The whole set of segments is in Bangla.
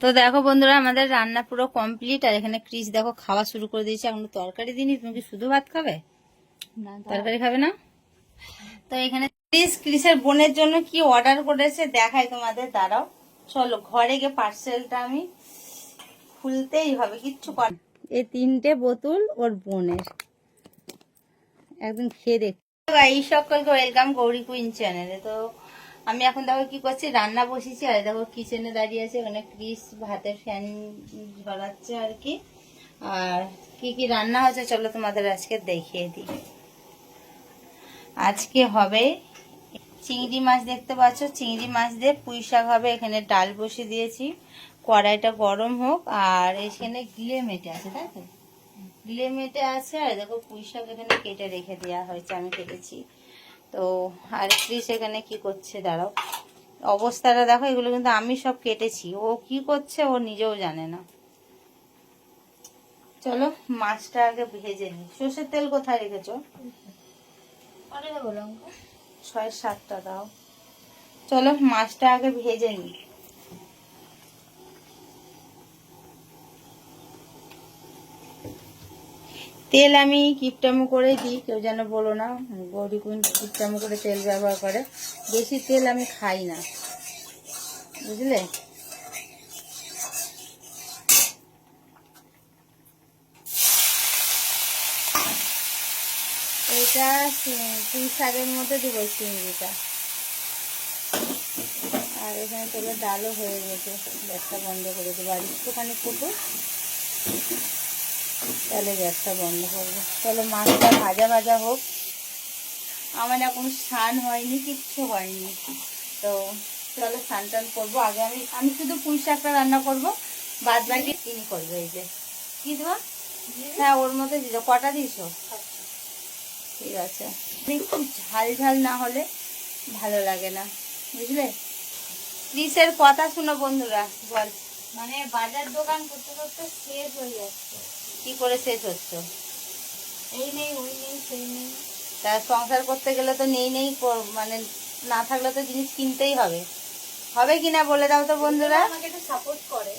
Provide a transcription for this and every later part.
তো দেখো বন্ধুরা আমাদের রান্না পুরো কমপ্লিট আর এখানে ক্রিস দেখো খাওয়া শুরু করে দিয়েছে। এখন তরকারি দিনি তুমি কি শুধু ভাত খাবে? তরকারি খাবে না? তো এখানে ক্রিস ক্রিসের বোনের জন্য কি অর্ডার করেছে দেখাই তোমাদের দাঁড়াও। চলো ঘরে গিয়ে পার্সেলটা আমি খুলতেই হবে কিচ্ছু কর এই তিনটে বোতল ওর বোনের। একদম খেয়ে দেখ। এই সকলকে ওয়েলকাম গৌরী কুইন চ্যানেলে তো আমি এখন দেখো কি করছি, রান্না বসেছি, আর দেখো কিচেনে দাঁড়িয়ে আছে ওখানে ক্রিস ভাতের ফ্যান ঝরাচ্ছে আর কি। আর কি কি রান্না হচ্ছে চলো তোমাদের আজকে দেখিয়ে দিই। আজকে হবে চিংড়ি মাছ দেখতে পাচ্ছ, চিংড়ি মাছ দিয়ে পুঁই শাক হবে, এখানে ডাল বসিয়ে দিয়েছি। কড়াইটা গরম হোক, আর এখানে গিলে মেটে আছে, তাই তো? গিলে মেটে আছে, আর দেখো পুঁই শাক এখানে কেটে রেখে দেওয়া হয়েছে, আমি কেটেছি। তো আর ক্রিস এখানে কি করছে দাঁড়াও। অবস্থাটা দেখো এগুলো কিন্তু আমি সব কেটেছি। ও কি করছে ও নিজেও জানে না। চলো মাছটা আগে ভেজে নি সর্ষের তেল কোথায় রেখেছো? ছয় সাতটা দাও। চলো মাছটা আগে ভেজে নি তেল আমি কিপটামো করে দিই, কেউ যেন বলো না। গৌরী কুইন কিপটামো করে তেল ব্যবহার করে। বেশি তেল আমি খাই না। বুঝলে? এটা পুঁই শাকের মধ্যে দেবো চিংড়িটা আর এখানে তোলে ডালও হয়ে গেছে। গ্যাসটা বন্ধ করে দেবো আর একটুখানি কুটু তাহলে গ্যাসটা বন্ধ করব। চলো মাছটা ভাজা ভাজা হোক। আমার এখন স্নান হয়নি, কিচ্ছু হয়নি। তো চলো স্নান টান করব। আগে আমি আমি শুধু পুঁই শাকটা রান্না করব, বাদ বাকি তিনি করবে এই যে। কি দেবো হ্যাঁ ওর মধ্যে দিল কটা দিয়েছ ঠিক আছে। একটু ঝাল ঝাল না হলে ভালো লাগে না, বুঝলে? ক্রিসের কথা শুনো বন্ধুরা, বল। মানে বাজার দোকান করতে করতে শেষ হয়ে যাচ্ছে। কি করে শেষ হচ্ছে? এই নেই ওই নেই সেই নেই। তা সংসার করতে গেলে তো নেই নেই মানে না থাকলে তো জিনিস কিনতেই হবে। হবে কিনা বলে দাও তো বন্ধুরা। সাপোর্ট করে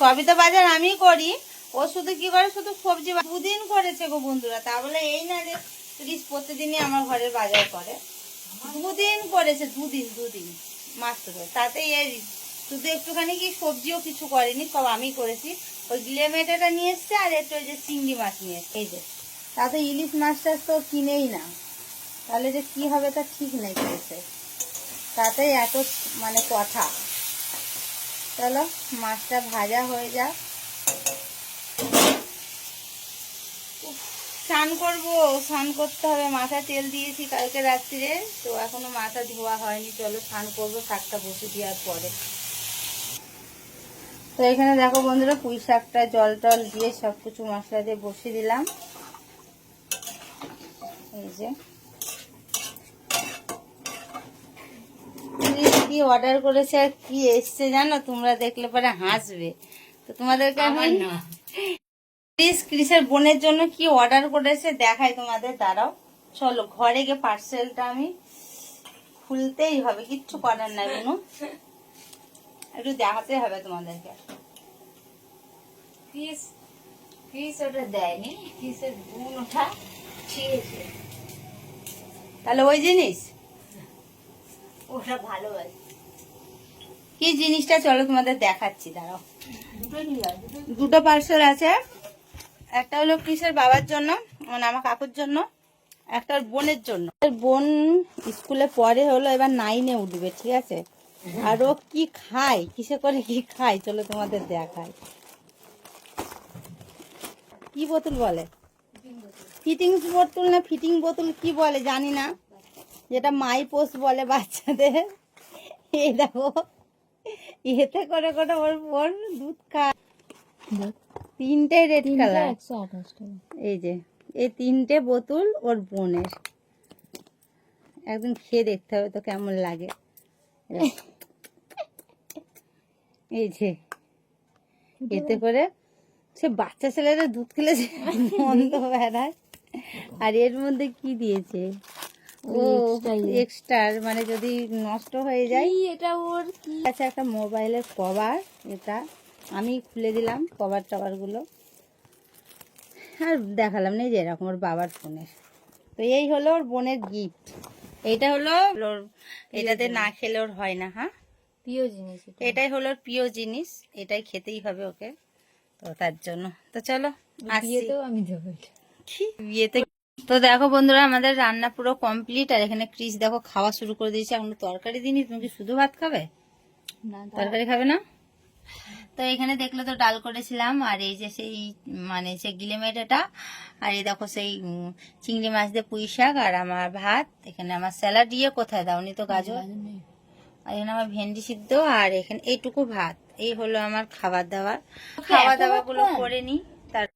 সবই তো বাজার আমি করি। ও শুধু কি করে? শুধু সবজি দুদিন করেছে গো বন্ধুরা। তা বলে এই না যে ত্রিশ প্রতিদিনই আমার ঘরের বাজার করে। দুদিন করেছে দুদিন দুদিন মাত্র। তাতে এই শুধু একটুখানি কি সবজিও কিছু করেনি সব আমি করেছি। ওই গিলে মেটাটা নিয়ে এসছে আর একটু ওই যে চিংড়ি মাছ নিয়ে এসছে, এই যে। তাতে ইলিশ মাছটা তো কিনেই না। তাহলে যে কি হবে তা ঠিক নেই করেছে তাতে এত মানে কথা। চলো, মাছটা ভাজা হয়ে যাক। স্নান করব। স্নান করতে হবে। মাথা তেল দিয়েছি কালকে রাত্রিরে তো এখনও মাথা ধোয়া হয়নি। চলো স্নান করব, শাকটা বসে দেওয়ার পরে। তো এখানে দেখো বন্ধুরা পুঁই শাকটা জল টল দিয়ে সব কিছু মশলা দিয়ে বসিয়ে দিলাম। এই যে। কি অর্ডার করেছে আর কি এসছে জানো? তোমরা দেখলে পরে হাসবে। তো তোমাদেরকে আমি ক্রিস ক্রিসের বোনের জন্য কি অর্ডার করেছে দেখাই তোমাদের দাঁড়াও। চলো ঘরে গিয়ে পার্সেলটা আমি খুলতেই হবে কিচ্ছু করার নাই কোনো একটু দেখাতে হবে তোমাদেরকে। ফিস ফিস ওটা দেয়নি গুণ তাহলে ওই জিনিস? ওটা কি জিনিসটা চলো তোমাদের দেখাচ্ছি দাঁড়াও। দুটো পার্সেল আছে। একটা হলো ক্রিসের বাবার জন্য মানে আমার কাকুর জন্য একটা বোনের জন্য। ওর বোন স্কুলে পরে হলো এবার নাইনে উঠবে ঠিক আছে? আর ও কি খায়? কিসে করে কি খায়? চলো তোমাদের দেখায় কি বোতল বলে? ফিটিংস বোতল না ফিটিং বোতল কি বলে জানি না। যেটা মাই পোস্ট বলে বাচ্চাদের। এই দেখো এতে করে করে ওর বোন দুধ খায়। তিনটে রেড কালার। এই যে এই তিনটে বোতল ওর বোনের। একদম খেয়ে দেখতে হবে তো কেমন লাগে। এই যে এতে করে সে বাচ্চা ছেলেরা দুধ খেলে যে গন্ধ বেড়ায়। আর এর মধ্যে কি দিয়েছে? ও এক্সট্রা মানে যদি নষ্ট হয়ে যায়। এটা ওর কি? আছে একটা মোবাইলের কভার এটা আমি খুলে দিলাম কভার টভারগুলো। আর দেখালাম না যে এরকম ওর বাবার ফোনের। তো এই হলো ওর বোনের গিফট এইটা হলো ওর এটাতে না খেলে ওর হয় না হ্যাঁ? প্রিয় জিনিস এটাই হলো প্রিয় জিনিস এটাই খেতেই হবে ওকে। তো তার জন্য। তো চলো বিয়েতেও আমি কি বিয়েতে। তো দেখো বন্ধুরা আমাদের রান্না পুরো কমপ্লিট আর এখানে ক্রিস দেখো খাওয়া শুরু করে দিয়েছে। এখন তরকারি দিনই তুমি কি শুধু ভাত খাবে? না তরকারি খাবে না? তো এখানে দেখলে তো ডাল করেছিলাম আর এই যে সেই মানে সে গিলে মেটাটা আর এই দেখো সেই চিংড়ি মাছ দিয়ে পুঁই শাক আর আমার ভাত। এখানে আমার স্যালাড দিয়ে কোথায়? দাওনি তো গাজর। আর এখানে আমার ভেন্ডি সিদ্ধ আর এখানে এইটুকু ভাত। এই হলো আমার খাবার দাবার। খাওয়া দাওয়া গুলো করে নি তার